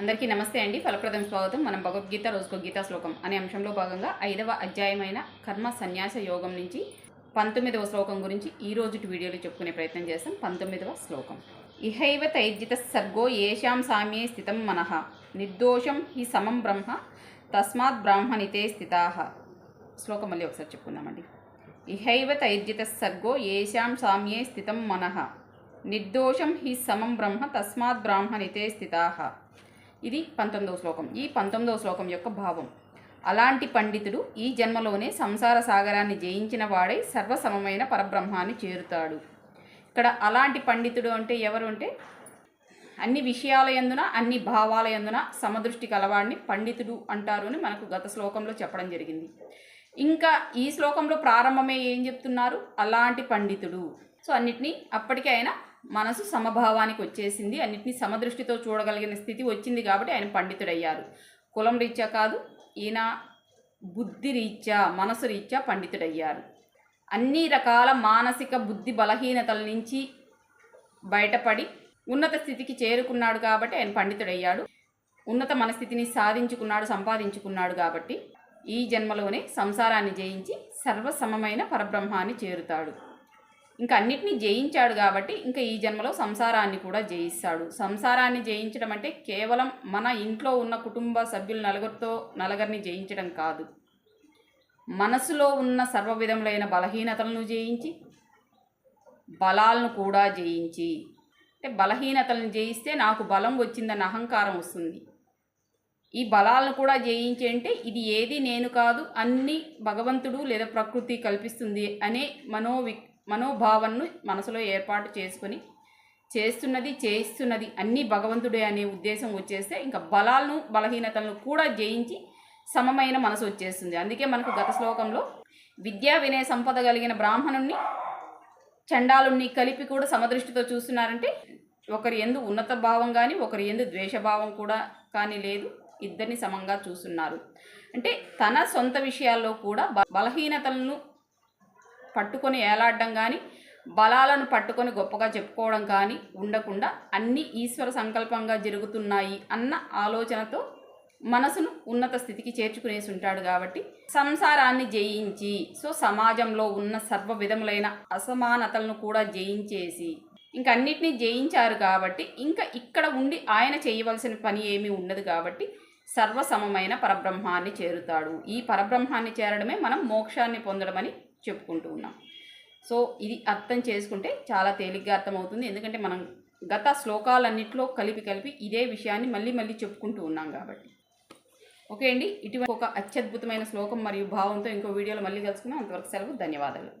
అందరికీ నమస్తే అండి. ఫలప్రదం స్వాగతం. మనం భగవద్గీత రోజుకో గీతా శ్లోకం అనే అంశంలో భాగంగా ఐదవ అధ్యాయమైన కర్మ సన్యాస యోగం నుంచి పంతొమ్మిదవ శ్లోకం గురించి ఈ రోజుటి వీడియోలో చెప్పుకునే ప్రయత్నం చేస్తాం. పంతొమ్మిదవ శ్లోకం. ఇహైవ తైర్జిత సర్గో ఏషాం సామ్యే స్థితం మనః. నిర్దోషం హి సమం బ్రహ్మ తస్మాత్ బ్రాహ్మణితే స్థితా. శ్లోకం మళ్ళీ ఒకసారి చెప్పుకుందామండి. ఇహైవ తైర్జిత సర్గో ఏషాం సామ్యే స్థితం మనః. నిర్దోషం హి సమం బ్రహ్మ తస్మాత్ బ్రాహ్మణితే స్థితా. ఇది పంతొమ్మిదవ శ్లోకం. ఈ పంతొమ్మిదవ శ్లోకం యొక్క భావం. అలాంటి పండితుడు ఈ జన్మలోనే సంసార సాగరాన్ని జయించిన వాడై సర్వసమమైన పరబ్రహ్మాన్ని చేరుతాడు. ఇక్కడ అలాంటి పండితుడు అంటే ఎవరు అంటే అన్ని విషయాల యందున అన్ని భావాల యందున సమదృష్టి కలవాడిని పండితుడు అంటారు అని మనకు గత శ్లోకంలో చెప్పడం జరిగింది. ఇంకా ఈ శ్లోకంలో ప్రారంభమే ఏం చెప్తున్నారు? అలాంటి పండితుడు. సో అన్నిటినీ అప్పటికే ఆయన మనసు సమభావానికి వచ్చేసింది. అన్నింటినీ సమదృష్టితో చూడగలిగిన స్థితి వచ్చింది కాబట్టి ఆయన పండితుడయ్యారు. కులం రీత్యా కాదు ఈయన బుద్ధి రీత్యా మనసు రీత్యా పండితుడయ్యారు. అన్ని రకాల మానసిక బుద్ధి బలహీనతల నుంచి బయటపడి ఉన్నత స్థితికి చేరుకున్నాడు కాబట్టి ఆయన పండితుడయ్యాడు. ఉన్నత మనస్థితిని సాధించుకున్నాడు సంపాదించుకున్నాడు కాబట్టి ఈ జన్మలోనే సంసారాన్ని జయించి సర్వసమమైన పరబ్రహ్మాన్ని చేరుతాడు. ఇంకా అన్నిటినీ జయించాడు కాబట్టి ఇంకా ఈ జన్మలో సంసారాన్ని కూడా జయిస్తాడు. సంసారాన్ని జయించడం అంటే కేవలం మన ఇంట్లో ఉన్న కుటుంబ సభ్యులు నలుగురితో నలుగురిని జయించడం కాదు. మనసులో ఉన్న సర్వ విధములైన బలహీనతలను జయించి బలాలను కూడా జయించి. అంటే బలహీనతలను జయిస్తే నాకు బలం వచ్చిందన్న అహంకారం వస్తుంది. ఈ బలాలను కూడా జయించి అంటే ఇది ఏది నేను కాదు అన్ని భగవంతుడు లేదా ప్రకృతి కల్పిస్తుంది అనే మనోవి మనోభావనను మనసులో ఏర్పాటు చేసుకొని చేస్తున్నది చేయిస్తున్నది అన్నీ భగవంతుడే అనే ఉద్దేశం వచ్చేస్తే ఇంకా బలాలను బలహీనతలను కూడా జయించి సమమైన మనసు వచ్చేస్తుంది. అందుకే మనకు గత శ్లోకంలో విద్యా వినయ సంపద కలిగిన బ్రాహ్మణుణ్ణి చండాలుణ్ణి కలిపి కూడా సమదృష్టితో చూస్తున్నారంటే ఒకరి ఎందు ఉన్నత భావం కానీ ఒకరి ఎందు ద్వేషభావం కూడా కానీ లేదు. ఇద్దరిని సమంగా చూస్తున్నారు. అంటే తన సొంత విషయాల్లో కూడా బలహీనతలను పట్టుకొని ఏలాడడం కానీ బలాలను పట్టుకొని గొప్పగా చెప్పుకోవడం కానీ ఉండకుండా అన్ని ఈశ్వర సంకల్పంగా జరుగుతున్నాయి అన్న ఆలోచనతో మనసును ఉన్నత స్థితికి చేర్చుకునేసి ఉంటాడు కాబట్టి సంసారాన్ని జయించి సో సమాజంలో ఉన్న సర్వ విధములైన అసమానతలను కూడా జయించేసి ఇంక అన్నిటినీ జయించారు కాబట్టి ఇంకా ఇక్కడ ఉండి ఆయన చేయవలసిన పని ఏమీ ఉండదు కాబట్టి సర్వసమమైన పరబ్రహ్మాన్ని చేరుతాడు. ఈ పరబ్రహ్మాన్ని చేరడమే మనం మోక్షాన్ని పొందడమని చెప్పుకుంటూ ఉన్నాం. సో ఇది అర్థం చేసుకుంటే చాలా తేలిగ్గా అర్థమవుతుంది. ఎందుకంటే మనం గత శ్లోకాలన్నింటిలో కలిపి కలిపి ఇదే విషయాన్ని మళ్ళీ మళ్ళీ చెప్పుకుంటూ ఉన్నాం కాబట్టి. ఓకే అండి. ఇటువంటి ఒక అత్యద్భుతమైన శ్లోకం మరియు భావంతో ఇంకో వీడియోలో మళ్ళీ కలుసుకుందాం. అంతవరకు సెలవు. ధన్యవాదాలు.